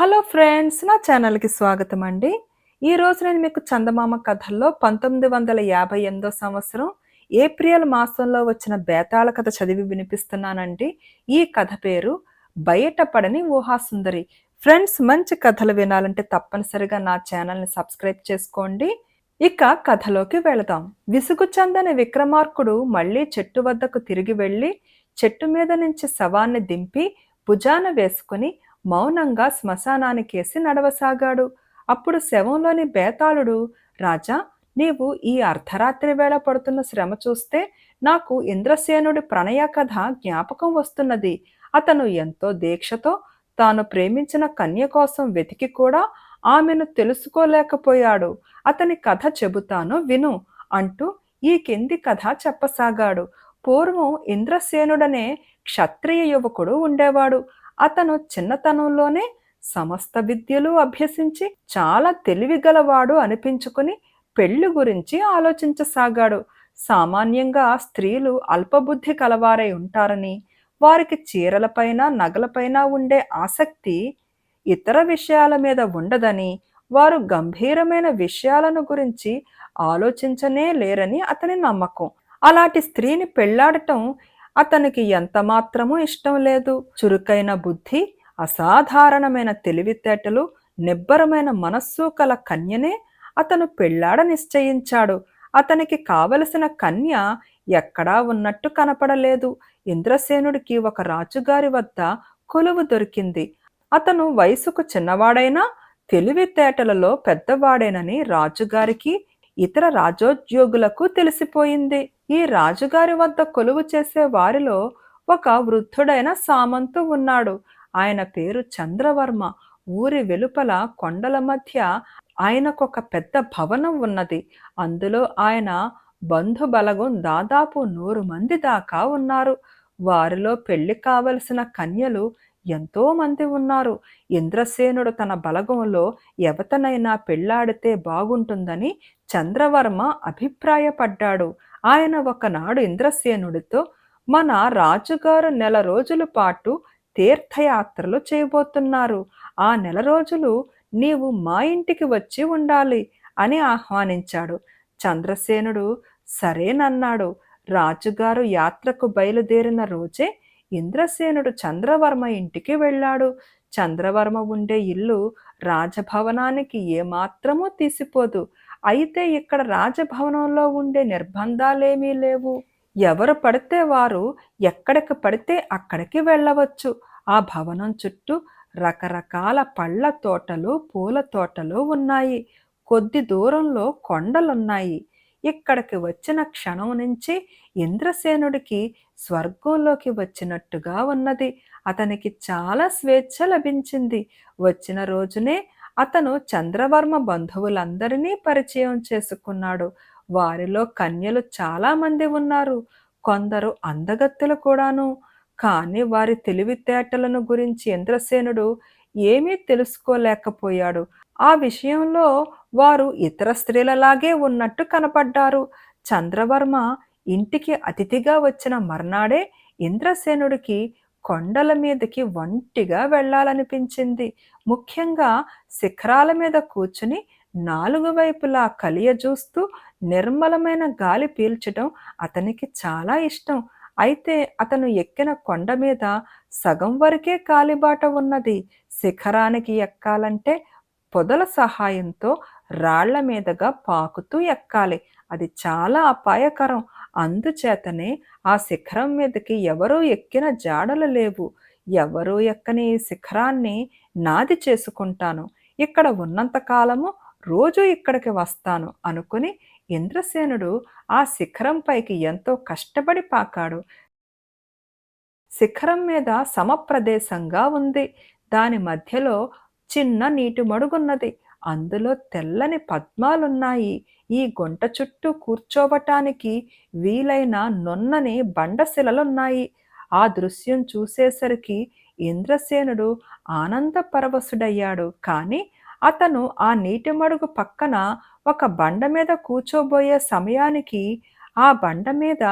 Hello friends నా ఛానల్కి స్వాగతం అండి. ఈరోజు నేను మీకు చందమామ కథల్లో పంతొమ్మిది వందల యాభై ఎనిమిదో సంవత్సరం ఏప్రిల్ మాసంలో వచ్చిన బేతాళ కథ చదివి వినిపిస్తున్నానండి. ఈ కథ పేరు బయటపడని ఊహాసుందరి. ఫ్రెండ్స్ మంచి కథలు వినాలంటే తప్పనిసరిగా నా ఛానల్ని సబ్స్క్రైబ్ చేసుకోండి. ఇక కథలోకి వెళదాం. విసుగు చందని విక్రమార్కుడు మళ్ళీ చెట్టు వద్దకు తిరిగి వెళ్ళి చెట్టు మీద నుంచి శవాన్ని దింపి భుజాన వేసుకుని మౌనంగా శ్మశానానికేసి నడవసాగాడు. అప్పుడు శవంలోని బేతాళుడు రాజా నీవు ఈ అర్ధరాత్రి వేళ పడుతున్న శ్రమ చూస్తే నాకు ఇంద్రసేనుడి ప్రణయ కథ జ్ఞాపకం వస్తున్నది. అతను ఎంతో దీక్షతో తాను ప్రేమించిన కన్య కోసం వెతికి కూడా ఆమెను తెలుసుకోలేకపోయాడు. అతని కథ చెబుతాను విను అంటూ ఈ కింది కథ చెప్పసాగాడు. పూర్వం ఇంద్రసేనుడనే క్షత్రియ యువకుడు ఉండేవాడు. అతను చిన్నతనంలోనే సమస్త విద్యలు అభ్యసించి చాలా తెలివిగలవాడు అనిపించుకుని పెళ్ళి గురించి ఆలోచించసాగాడు. సామాన్యంగా స్త్రీలు అల్పబుద్ధి కలవారై ఉంటారని వారికి చీరలపైన నగలపైన ఉండే ఆసక్తి ఇతర విషయాల మీద ఉండదని వారు గంభీరమైన విషయాలను గురించి ఆలోచించనే లేరని అతని నమ్మకం. అలాంటి స్త్రీని పెళ్ళాడటం అతనికి ఎంతమాత్రమూ ఇష్టం లేదు. చురుకైన బుద్ధి అసాధారణమైన తెలివితేటలు నిబ్బరమైన మనస్సు కల కన్యనే అతను పెళ్ళాడ నిశ్చయించాడు. అతనికి కావలసిన కన్య ఎక్కడా ఉన్నట్టు కనపడలేదు. ఇంద్రసేనుడికి ఒక రాజుగారి వద్ద కొలువు దొరికింది. అతను వయసుకు చిన్నవాడైనా తెలివితేటలలో పెద్దవాడేనని రాజుగారికి ఇతర రాజోద్యోగులకు తెలిసిపోయింది. ఈ రాజుగారి వద్ద కొలువు చేసే వారిలో ఒక వృద్ధుడైన సామంతు ఉన్నాడు. ఆయన పేరు చంద్రవర్మ. ఊరి వెలుపల కొండల మధ్య ఆయనకొక పెద్ద భవనం ఉన్నది. అందులో ఆయన బంధు బలగం దాదాపు నూరు మంది దాకా ఉన్నారు. వారిలో పెళ్ళి కావలసిన కన్యలు ఎంతో మంది ఉన్నారు. ఇంద్రసేనుడు తన బలగంలో ఎవతనైనా పెళ్ళాడితే బాగుంటుందని చంద్రవర్మ అభిప్రాయపడ్డాడు. ఆయన ఒకనాడు ఇంద్రసేనుడితో మన రాజుగారు నెల రోజుల పాటు తీర్థయాత్రలు చేయబోతున్నారు. ఆ నెల రోజులు నీవు మా ఇంటికి వచ్చి ఉండాలి అని ఆహ్వానించాడు. చంద్రసేనుడు సరేనన్నాడు. రాజుగారు యాత్రకు బయలుదేరిన రోజే ఇంద్రసేనుడు చంద్రవర్మ ఇంటికి వెళ్ళాడు. చంద్రవర్మ ఉండే ఇల్లు రాజభవనానికి ఏమాత్రమూ తీసిపోదు. అయితే ఇక్కడ రాజభవనంలో ఉండే నిర్బంధాలేమీ లేవు. ఎవరు పడితే వారు ఎక్కడికి పడితే అక్కడికి వెళ్ళవచ్చు. ఆ భవనం చుట్టూ రకరకాల పళ్ళ తోటలు పూల తోటలు ఉన్నాయి. కొద్ది దూరంలో కొండలున్నాయి. ఇక్కడికి వచ్చిన క్షణం నుంచి ఇంద్రసేనుడికి స్వర్గంలోకి వచ్చినట్టుగా ఉన్నది. అతనికి చాలా స్వేచ్ఛ లభించింది. వచ్చిన రోజునే అతను చంద్రవర్మ బంధువులందరినీ పరిచయం చేసుకున్నాడు. వారిలో కన్యలు చాలామంది ఉన్నారు. కొందరు అందగత్తెలు కూడాను. కానీ వారి తెలివితేటలను గురించి ఇంద్రసేనుడు ఏమీ తెలుసుకోలేకపోయాడు. ఆ విషయంలో వారు ఇతర స్త్రీలలాగే ఉన్నట్టు కనపడ్డారు. చంద్రవర్మ ఇంటికి అతిథిగా వచ్చిన మర్నాడే ఇంద్రసేనుడికి కొండల మీదకి ఒంటిగా వెళ్ళాలనిపించింది. ముఖ్యంగా శిఖరాల మీద కూర్చుని నాలుగు వైపులా కలియ చూస్తూ నిర్మలమైన గాలి పీల్చడం అతనికి చాలా ఇష్టం. అయితే అతను ఎక్కిన కొండ మీద సగం వరకే కాలిబాట ఉన్నది. శిఖరానికి ఎక్కాలంటే పొదల సహాయంతో రాళ్ళ మీదగా పాకుతూ ఎక్కాలి. అది చాలా అపాయకరం. అందుచేతనే ఆ శిఖరం మీదకి ఎవరూ ఎక్కిన జాడలు లేవు. ఎవరూ ఎక్కని శిఖరాన్ని నాది చేసుకుంటాను. ఇక్కడ ఉన్నంత కాలము రోజు ఇక్కడికి వస్తాను అనుకుని ఇంద్రసేనుడు ఆ శిఖరం పైకి ఎంతో కష్టపడి పాకాడు. శిఖరం మీద సమప్రదేశంగా ఉంది. దాని మధ్యలో చిన్న నీటి మడుగున్నది. అందులో తెల్లని పద్మాలున్నాయి. ఈ గుంట చుట్టూ కూర్చోవటానికి వీలైన నొన్నని బండశిలలున్నాయి. ఆ దృశ్యం చూసేసరికి ఇంద్రసేనుడు ఆనందపరవశుడయ్యాడు. కానీ అతను ఆ నీటి మడుగు పక్కన ఒక బండ మీద కూర్చోబోయే సమయానికి ఆ బండ మీద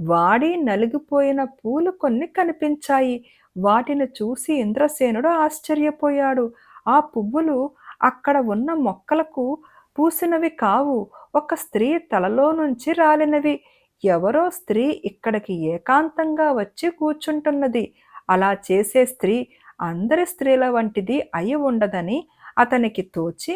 వాడి నలిగిపోయిన పూలు కొన్ని కనిపించాయి. వాటిని చూసి ఇంద్రసేనుడు ఆశ్చర్యపోయాడు. ఆ పువ్వులు అక్కడ ఉన్న మొక్కలకు పూసినవి కావు. ఒక స్త్రీ తలలో నుంచి రాలినవి. ఎవరో స్త్రీ ఇక్కడికి ఏకాంతంగా వచ్చి కూర్చుంటున్నది. అలా చేసే స్త్రీ అందరి స్త్రీల వంటిది అయి ఉండదని అతనికి తోచి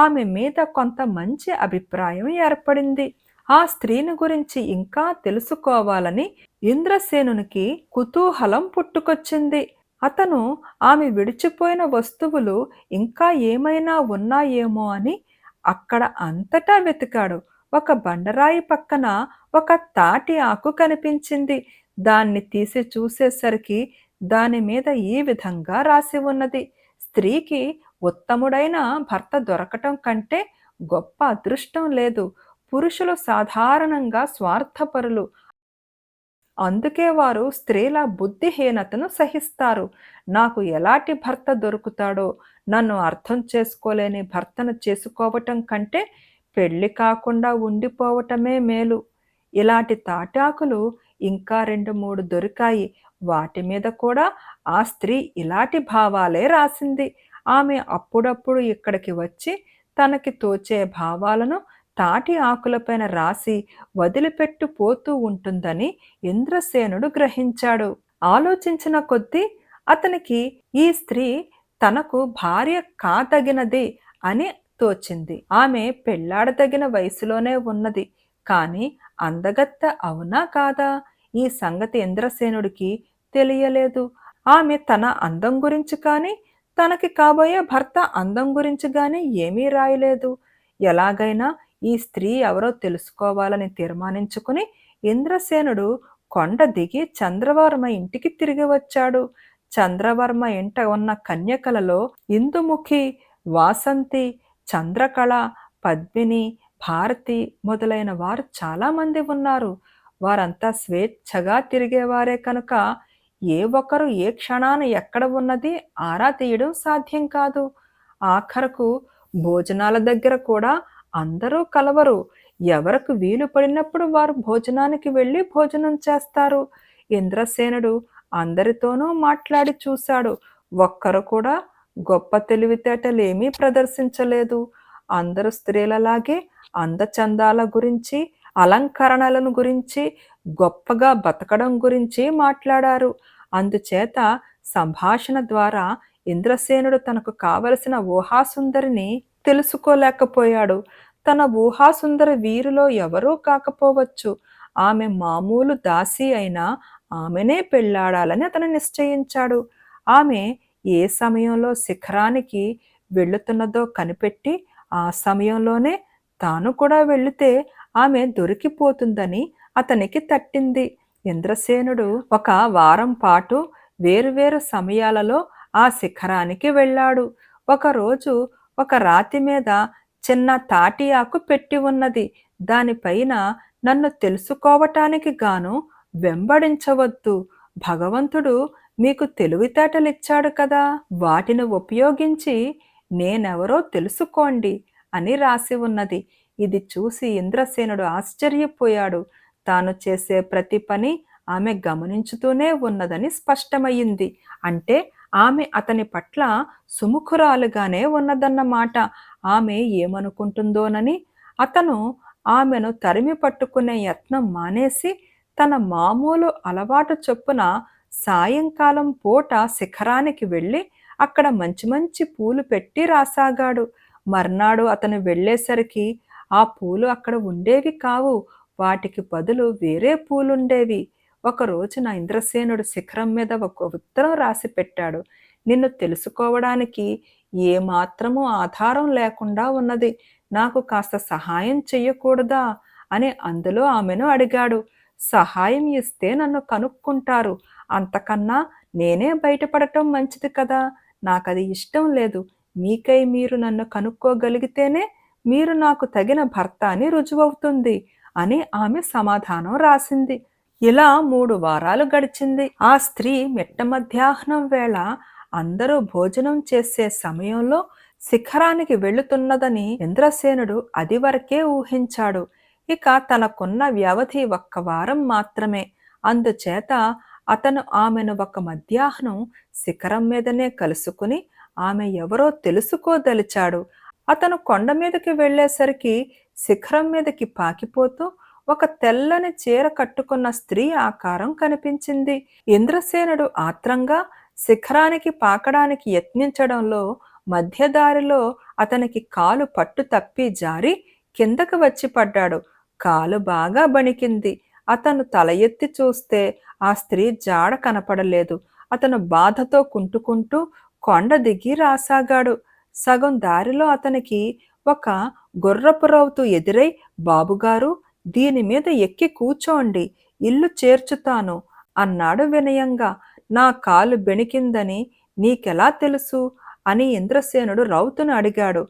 ఆమె మీద కొంత మంచి అభిప్రాయం ఏర్పడింది. ఆ స్త్రీని గురించి ఇంకా తెలుసుకోవాలని ఇంద్రసేనునికి కుతూహలం పుట్టుకొచ్చింది. అతను ఆమె విడిచిపోయిన వస్తువులు ఇంకా ఏమైనా ఉన్నాయేమో అని అక్కడ అంతటా వెతికాడు. ఒక బండరాయి పక్కన ఒక తాటి ఆకు కనిపించింది. దాన్ని తీసి చూసేసరికి దాని మీద ఈ విధంగా రాసి ఉన్నది. స్త్రీకి ఉత్తముడైన భర్త దొరకటం కంటే గొప్ప అదృష్టం లేదు. పురుషులు సాధారణంగా స్వార్థపరులు. అందుకే వారు స్త్రీల బుద్ధిహీనతను సహిస్తారు. నాకు ఎలాంటి భర్త దొరుకుతాడో నన్ను అర్థం చేసుకోలేని భర్తను చేసుకోవటం కంటే పెళ్ళి కాకుండా ఉండిపోవటమే మేలు. ఇలాంటి తాటాకులు ఇంకా రెండు మూడు దొరికాయి. వాటి మీద కూడా ఆ స్త్రీ ఇలాంటి భావాలే రాసింది. ఆమె అప్పుడప్పుడు ఇక్కడికి వచ్చి తనకి తోచే భావాలను తాటి ఆకులపైన రాసి వదిలిపెట్టు పోతూ ఉంటుందని ఇంద్రసేనుడు గ్రహించాడు. ఆలోచించిన కొద్దీ అతనికి ఈ స్త్రీ తనకు భార్య కాదగినది అని తోచింది. ఆమె పెళ్ళాడదగిన వయసులోనే ఉన్నది. కాని అందగత్త అవునా కాదా? ఈ సంగతి ఇంద్రసేనుడికి తెలియలేదు. ఆమె తన అందం గురించి కానీ తనకి కాబోయే భర్త అందం గురించి కానీ ఏమీ రాయలేదు. ఎలాగైనా ఈ స్త్రీ ఎవరో తెలుసుకోవాలని తీర్మానించుకుని ఇంద్రసేనుడు కొండ దిగి చంద్రవర్మ ఇంటికి తిరిగి వచ్చాడు. చంద్రవర్మ ఇంట ఉన్న కన్యకలలో ఇందుముఖి వాసంతి చంద్రకళ పద్మిని భారతి మొదలైన వారు చాలామంది ఉన్నారు. వారంతా స్వేచ్ఛగా తిరిగేవారే కనుక ఏ ఒక్కరు ఏ క్షణాన ఎక్కడ ఉన్నది ఆరా తీయడం సాధ్యం కాదు. ఆఖరకు భోజనాల దగ్గర కూడా అందరూ కలవరు. ఎవరికి వీలు పడినప్పుడు వారు భోజనానికి వెళ్ళి భోజనం చేస్తారు. ఇంద్రసేనుడు అందరితోనూ మాట్లాడి చూశాడు. ఒక్కరు కూడా గొప్ప తెలివితేటలేమీ ప్రదర్శించలేదు. అందరు స్త్రీలలాగే అందచందాల గురించి అలంకరణలను గురించి గొప్పగా బతకడం గురించి మాట్లాడారు. అందుచేత సంభాషణ ద్వారా ఇంద్రసేనుడు తనకు కావలసిన ఊహాసుందరిని తెలుసుకోలేకపోయాడు. తన ఊహాసుందర వీరిలో ఎవరూ కాకపోవచ్చు. ఆమె మామూలు దాసి అయినా ఆమెనే పెళ్ళాడాలని అతను నిశ్చయించాడు. ఆమె ఏ సమయంలో శిఖరానికి వెళుతున్నదో కనిపెట్టి ఆ సమయంలోనే తాను కూడా వెళితే ఆమె దొరికిపోతుందని అతనికి తట్టింది. ఇంద్రసేనుడు ఒక వారం పాటు వేరువేరు సమయాలలో ఆ శిఖరానికి వెళ్ళాడు. ఒకరోజు ఒక రాతి మీద చిన్న తాటి ఆకు పెట్టి ఉన్నది. దానిపైన నన్ను తెలుసుకోవటానికి గాను వెంబడించవద్దు. భగవంతుడు మీకు తెలివితేటలిచ్చాడు కదా. వాటిని ఉపయోగించి నేనెవరో తెలుసుకోండి అని రాసి ఉన్నది. ఇది చూసి ఇంద్రసేనుడు ఆశ్చర్యపోయాడు. తాను చేసే ప్రతి పని ఆమె గమనించుతూనే ఉన్నదని స్పష్టమయ్యింది. అంటే ఆమె అతని పట్ల సుముఖురాలుగానే ఉన్నదన్నమాట. ఆమె ఏమనుకుంటుందోనని అతను ఆమెను తరిమి పట్టుకునే యత్నం మానేసి తన మామూలు అలవాటు చొప్పున సాయంకాలం పూట శిఖరానికి వెళ్ళి అక్కడ మంచి మంచి పూలు పెట్టి రాసాగాడు. మర్నాడు అతను వెళ్ళేసరికి ఆ పూలు అక్కడ ఉండేవి కావు. వాటికి బదులు వేరే పూలుండేవి. ఒక రోజున ఇంద్రసేనుడు శిఖరం మీద ఒక ఉత్తరం రాసి పెట్టాడు. నిన్ను తెలుసుకోవడానికి ఏ మాత్రము ఆధారం లేకుండా ఉన్నది. నాకు కాస్త సహాయం చెయ్యకూడదా? అని అందులో ఆమెను అడిగాడు. సహాయం ఇస్తే నన్ను కనుక్కుంటారు. అంతకన్నా నేనే బయటపడటం మంచిది కదా? నాకది ఇష్టం లేదు. మీకై మీరు నన్ను కనుక్కోగలిగితేనే మీరు నాకు తగిన భర్త అని రుజువవుతుంది అని ఆమె సమాధానం రాసింది. ఇలా మూడు వారాలు గడిచింది. ఆ స్త్రీ మిట్ట మధ్యాహ్నం వేళ అందరూ భోజనం చేసే సమయంలో శిఖరానికి వెళుతున్నదని ఇంద్రసేనుడు అది వరకే ఊహించాడు. ఇక తనకున్న వ్యవధి ఒక్క వారం మాత్రమే. అందుచేత అతను ఆమెను ఒక మధ్యాహ్నం శిఖరం మీదనే కలుసుకుని ఆమె ఎవరో తెలుసుకోదలిచాడు. అతను కొండ మీదకి వెళ్ళేసరికి శిఖరం మీదకి పాకిపోతూ ఒక తెల్లని చీర కట్టుకున్న స్త్రీ ఆకారం కనిపించింది. ఇంద్రసేనుడు ఆత్రంగా శిఖరానికి పాకడానికి యత్నించడంలో మధ్యదారిలో అతనికి కాలు పట్టు తప్పి జారి కిందకు వచ్చి పడ్డాడు. కాలు బాగా బణికింది. అతను తల ఎత్తి చూస్తే ఆ స్త్రీ జాడ కనపడలేదు. అతను బాధతో కుంటుకుంటూ కొండ దిగి రాసాగాడు. సగం దారిలో అతనికి ఒక గుర్రపు రౌతు ఎదురై బాబుగారు దీని మీద ఎక్కి కూర్చోండి. ఇల్లు చేర్చుతాను అన్నాడు వినయంగా. నా కాలు బెణికిందని నీకెలా తెలుసు? అని ఇంద్రసేనుడు రౌతును అడిగాడు.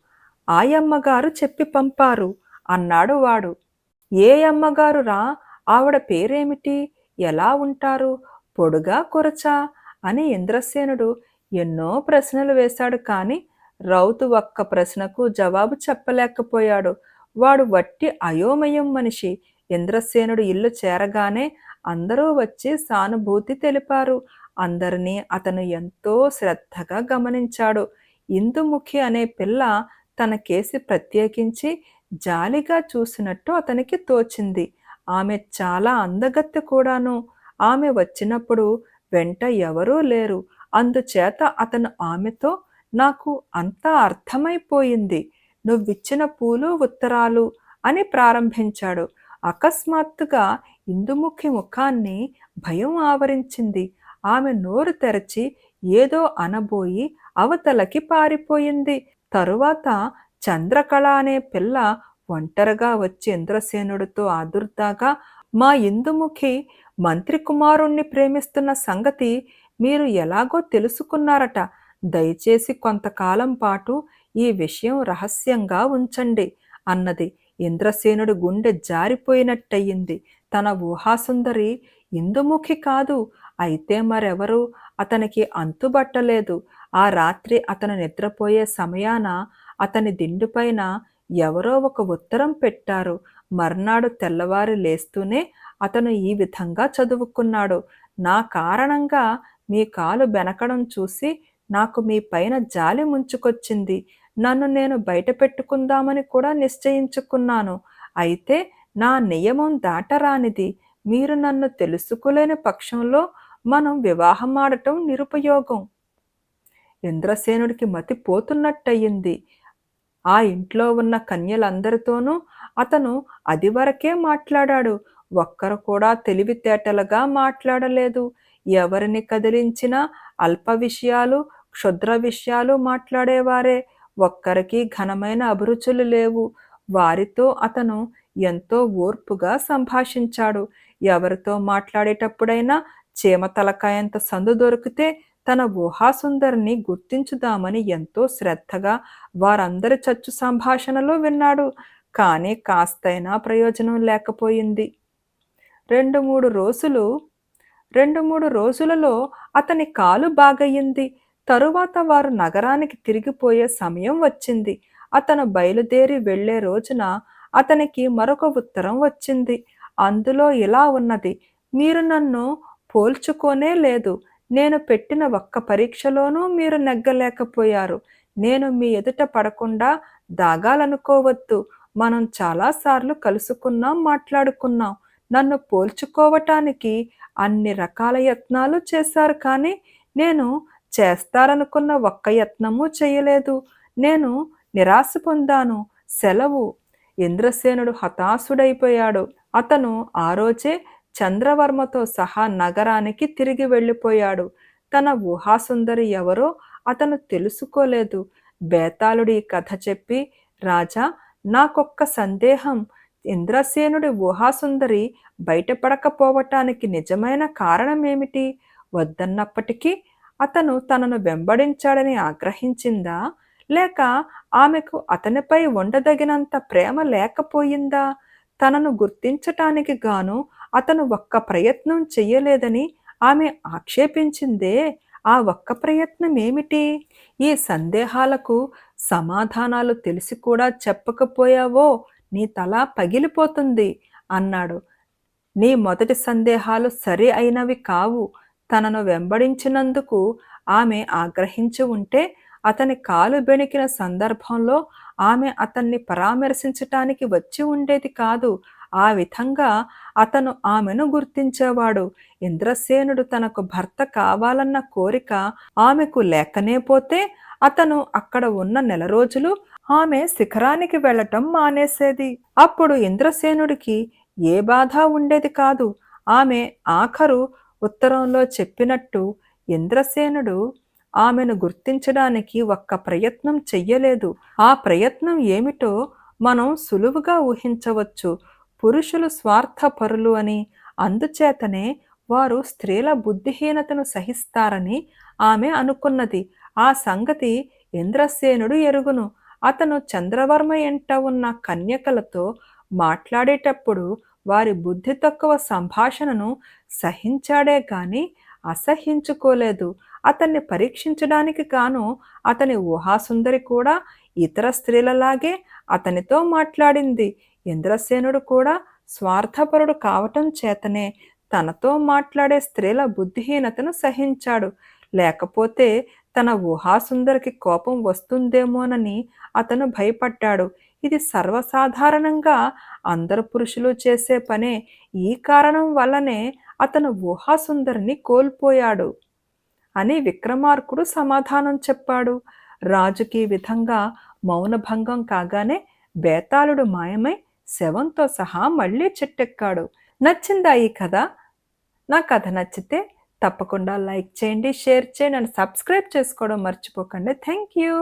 ఆయమ్మగారు చెప్పి పంపారు అన్నాడు వాడు. ఏ అమ్మగారు రా ఆవిడ పేరేమిటి? ఎలా ఉంటారు? పొడుగా కొరచా? అని ఇంద్రసేనుడు ఎన్నో ప్రశ్నలు వేశాడు కానీ రౌతు ఒక్క ప్రశ్నకు జవాబు చెప్పలేకపోయాడు. వాడు వట్టి అయోమయం మనిషి. ఇంద్రసేనుడు ఇల్లు చేరగానే అందరూ వచ్చి సానుభూతి తెలిపారు. అందరినీ అతను ఎంతో శ్రద్ధగా గమనించాడు. ఇందుముఖి అనే పిల్ల తన కేసి ప్రత్యేకించి జాలిగా చూసినట్టు అతనికి తోచింది. ఆమె చాలా అందగత్తె కూడాను. ఆమె వచ్చినప్పుడు వెంట ఎవరూ లేరు. అందుచేత అతను ఆమెతో నాకు అంతా అర్థమైపోయింది. నువ్విచ్చిన పూలు ఉత్తరాలు అని ప్రారంభించాడు. అకస్మాత్తుగా ఇందుముఖి ముఖాన్ని భయం ఆవరించింది. ఆమె నోరు తెరచి ఏదో అనబోయి అవతలకి పారిపోయింది. తరువాత చంద్రకళ అనే పిల్ల ఒంటరిగా వచ్చి ఇంద్రసేనుడితో ఆదుర్దాగా మా ఇందుముఖి మంత్రి కుమారుణ్ణి ప్రేమిస్తున్న సంగతి మీరు ఎలాగో తెలుసుకున్నారట. దయచేసి కొంతకాలం పాటు ఈ విషయం రహస్యంగా ఉంచండి అన్నది. ఇంద్రసేనుడు గుండె జారిపోయినట్టయింది. తన ఊహాసుందరి ఇందుముఖి కాదు అయితే మరెవరు? అతనికి అంతుబట్టలేదు. ఆ రాత్రి అతను నిద్రపోయే సమయాన అతని దిండుపైన ఎవరో ఒక ఉత్తరం పెట్టారు. మర్నాడు తెల్లవారి లేస్తూనే అతను ఈ విధంగా చదువుకున్నాడు. నా కారణంగా మీ కాలు బెనకడం చూసి నాకు మీ పైన జాలి ముంచుకొచ్చింది. నన్ను నేను బయట పెట్టుకుందామని కూడా నిశ్చయించుకున్నాను. అయితే నా నియమం దాటరానిది. మీరు నన్ను తెలుసుకోలేని పక్షంలో మనం వివాహం ఆడటం నిరుపయోగం. ఇంద్రసేనుడికి మతి పోతున్నట్టయింది. ఆ ఇంట్లో ఉన్న కన్యలందరితోనూ అతను అది వరకే మాట్లాడాడు. ఒక్కరు కూడా తెలివితేటలుగా మాట్లాడలేదు. ఎవరిని కదిలించినా అల్ప విషయాలు క్షుద్ర విషయాలు మాట్లాడేవారే. ఒక్కరికి ఘనమైన అభిరుచులు లేవు. వారితో అతను ఎంతో ఓర్పుగా సంభాషించాడు. ఎవరితో మాట్లాడేటప్పుడైనా చీమ తలకాయంత సందు దొరికితే తన ఊహాసుందరిని గుర్తించుదామని ఎంతో శ్రద్ధగా వారందరి చచ్చు సంభాషణలో విన్నాడు. కానీ కాస్తైనా ప్రయోజనం లేకపోయింది. రెండు మూడు రోజులు రెండు మూడు రోజులలో అతని కాలు బాగయ్యింది. తరువాత వారు నగరానికి తిరిగిపోయే సమయం వచ్చింది. అతను బయలుదేరి వెళ్ళే రోజున అతనికి మరొక ఉత్తరం వచ్చింది. అందులో ఇలా ఉన్నది మీరు నన్ను పోల్చుకోనే లేదు. నేను పెట్టిన ఒక్క పరీక్షలోనూ మీరు నెగ్గలేకపోయారు. నేను మీ ఎదుట పడకుండా దాగాలనుకోవద్దు. మనం చాలాసార్లు కలుసుకున్నాం మాట్లాడుకున్నాం. నన్ను పోల్చుకోవటానికి అన్ని రకాల యత్నాలు చేశారు కానీ నేను చేస్తారనుకున్న ఒక్క యత్నము చేయలేదు. నేను నిరాశ పొందాను. సెలవు. ఇంద్రసేనుడు హతాశుడైపోయాడు. అతను ఆ రోజే చంద్రవర్మతో సహా నగరానికి తిరిగి వెళ్ళిపోయాడు. తన ఊహాసుందరి ఎవరో అతను తెలుసుకోలేదు. బేతాళుడి కథ చెప్పి రాజా నాకొక్క సందేహం. ఇంద్రసేనుడి ఊహాసుందరి బయటపడకపోవటానికి నిజమైన కారణమేమిటి? వద్దన్నప్పటికీ అతను తనను వెంబడించాడని ఆగ్రహించిందా? లేక ఆమెకు అతనిపై ఉండదగినంత ప్రేమ లేకపోయిందా? తనను గుర్తించటానికి గాను అతను ఒక్క ప్రయత్నం చెయ్యలేదని ఆమె ఆక్షేపించిందే. ఆ ఒక్క ప్రయత్నం ఏమిటి? ఈ సందేహాలకు సమాధానాలు తెలిసి కూడా చెప్పకపోయావో నీ తల పగిలిపోతుంది అన్నాడు. నీ మొదటి సందేహాలు సరి అయినవి కావు. తనను వెంబడించినందుకు ఆమె ఆగ్రహించి ఉంటే అతని కాలు బెణికిన సందర్భంలో ఆమె అతన్ని పరామర్శించటానికి వచ్చి ఉండేది కాదు. ఆ విధంగా అతను ఆమెను గుర్తించేవాడు. ఇంద్రసేనుడు తనకు భర్త కావాలన్న కోరిక ఆమెకు లేకనే పోతే అతను అక్కడ ఉన్న నెల రోజులు ఆమె శిఖరానికి వెళ్ళటం మానేసేది. అప్పుడు ఇంద్రసేనుడికి ఏ బాధ ఉండేది కాదు. ఆమె ఆఖరు ఉత్తరంలో చెప్పినట్టు ఇంద్రసేనుడు ఆమెను గుర్తించడానికి ఒక్క ప్రయత్నం చెయ్యలేదు. ఆ ప్రయత్నం ఏమిటో మనం సులువుగా ఊహించవచ్చు. పురుషులు స్వార్థపరులు అని అందుచేతనే వారు స్త్రీల బుద్ధిహీనతను సహిస్తారని ఆమె అనుకున్నది. ఆ సంగతి ఇంద్రసేనుడు ఎరుగును. అతను చంద్రవర్మ ఎంట ఉన్న కన్యకలతో మాట్లాడేటప్పుడు వారి బుద్ధి తక్కువ సంభాషణను సహించాడే గాని అసహించుకోలేదు. అతన్ని పరీక్షించడానికి గాను అతని ఊహాసుందరి కూడా ఇతర స్త్రీలలాగే అతనితో మాట్లాడింది. ఇంద్రసేనుడు కూడా స్వార్థపరుడు కావటం చేతనే తనతో మాట్లాడే స్త్రీల బుద్ధిహీనతను సహించాడు. లేకపోతే తన ఊహాసుందరికి కోపం వస్తుందేమోనని అతను భయపడ్డాడు. ఇది సర్వసాధారణంగా అందరు పురుషులు చేసే పనే. ఈ కారణం వల్లనే అతను ఊహాసుందరిని కోల్పోయాడు అని విక్రమార్కుడు సమాధానం చెప్పాడు. రాజుకి విధంగా మౌనభంగం కాగానే బేతాళుడు మాయమై శవంతో సహా మళ్ళీ చెట్టెక్కాడు. నచ్చిందా ఈ కథ? నా కథ నచ్చితే తప్పకుండా లైక్ చేయండి షేర్ చేయండి అండ్ సబ్స్క్రైబ్ చేసుకోవడం మర్చిపోకండి. Thank you.